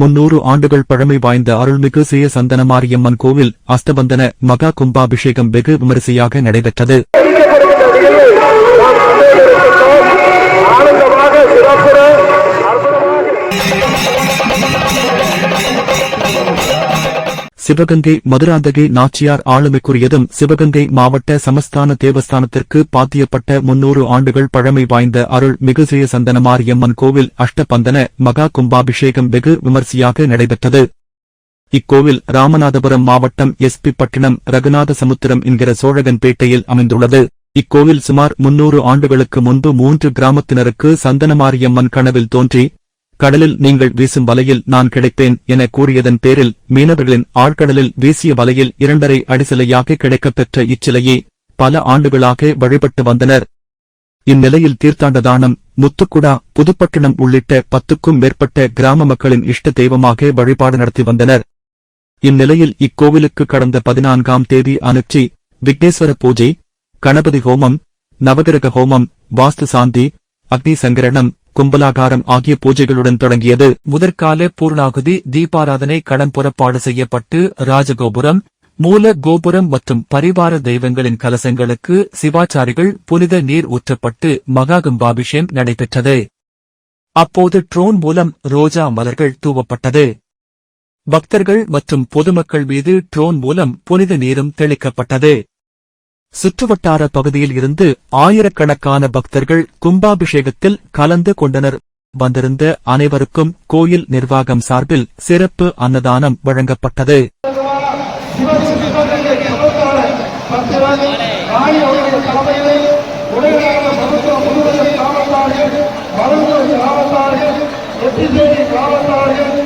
முன்னூறு ஆண்டுகள் பழமை வாய்ந்த அருள்மிகு சிய சந்தன மாரியம்மன் கோவில் அஸ்தபந்தன மகா கும்பாபிஷேகம் வெகு விமரிசையாக நடைபெற்றது. சிவகங்கை மதுராந்தகை நாச்சியார் ஆளுமைக்குரியதும் சிவகங்கை மாவட்ட சமஸ்தான தேவஸ்தானத்திற்கு பாத்தியப்பட்ட முன்னூறு ஆண்டுகள் பழமை வாய்ந்த அருள் மிகுசிய சந்தன மாரியம்மன் கோவில் அஷ்டபந்தன மகா கும்பாபிஷேகம் வெகு விமர்சையாக நடைபெற்றது. இக்கோவில் ராமநாதபுரம் மாவட்டம் எஸ்பி பட்டினம் ரகுநாத சமுத்திரம் என்கிற சோழகன்பேட்டையில் அமைந்துள்ளது. இக்கோவில் சுமார் முன்னூறு ஆண்டுகளுக்கு முன்பு மூன்று கிராமத்தினருக்கு சந்தனமாரியம்மன் கனவில் தோன்றி கடலில் நீங்கள் வீசும் வலையில் நான் கிடைப்பேன் என கூறியதன் பேரில் மீனவர்களின் ஆழ்கடலில் வீசிய வலையில் இரண்டரை அடிசிலையாக கிடைக்கப்பெற்ற இச்சிலையை பல ஆண்டுகளாக வழிபட்டு வந்தனர். இந்நிலையில் தீர்த்தாண்டதானம் முத்துக்குடா புதுப்பட்டினம் உள்ளிட்ட பத்துக்கும் மேற்பட்ட கிராம மக்களின் இஷ்ட தெய்வமாக வழிபாடு நடத்தி வந்தனர். இந்நிலையில் இக்கோவிலுக்கு கடந்த பதினான்காம் தேதி அனுச்சி விக்னேஸ்வர பூஜை கணபதி ஹோமம் நவகிரக ஹோமம் வாஸ்து சாந்தி அக்னி சங்கரணம் கும்பலாகாரம் ஆகிய பூஜைகளுடன் தொடங்கியது. முதற்கால பூர்ணாகுதி தீபாராதனை கடன் புறப்பாடு செய்யப்பட்டு ராஜகோபுரம் மூல கோபுரம் மற்றும் பரிவார தெய்வங்களின் கலசங்களுக்கு சிவாச்சாரிகள் புனித நீர் ஊற்றப்பட்டு மகாகும்பாபிஷேகம் நடைபெற்றது. அப்போது ட்ரோன் மூலம் ரோஜா மலர்கள் தூவப்பட்டது. பக்தர்கள் மற்றும் பொதுமக்கள் மீது ட்ரோன் மூலம் புனித நீரும் தெளிக்கப்பட்டது. சுற்றுவட்டார பகுதியில் இருந்து ஆயிரக்கணக்கான பக்தர்கள் கும்பாபிஷேகத்தில் கலந்து கொண்டனர். வந்திருந்த அனைவருக்கும் கோயில் நிர்வாகம் சார்பில் சிறப்பு அன்னதானம் வழங்கப்பட்டது. பக்தர்கள்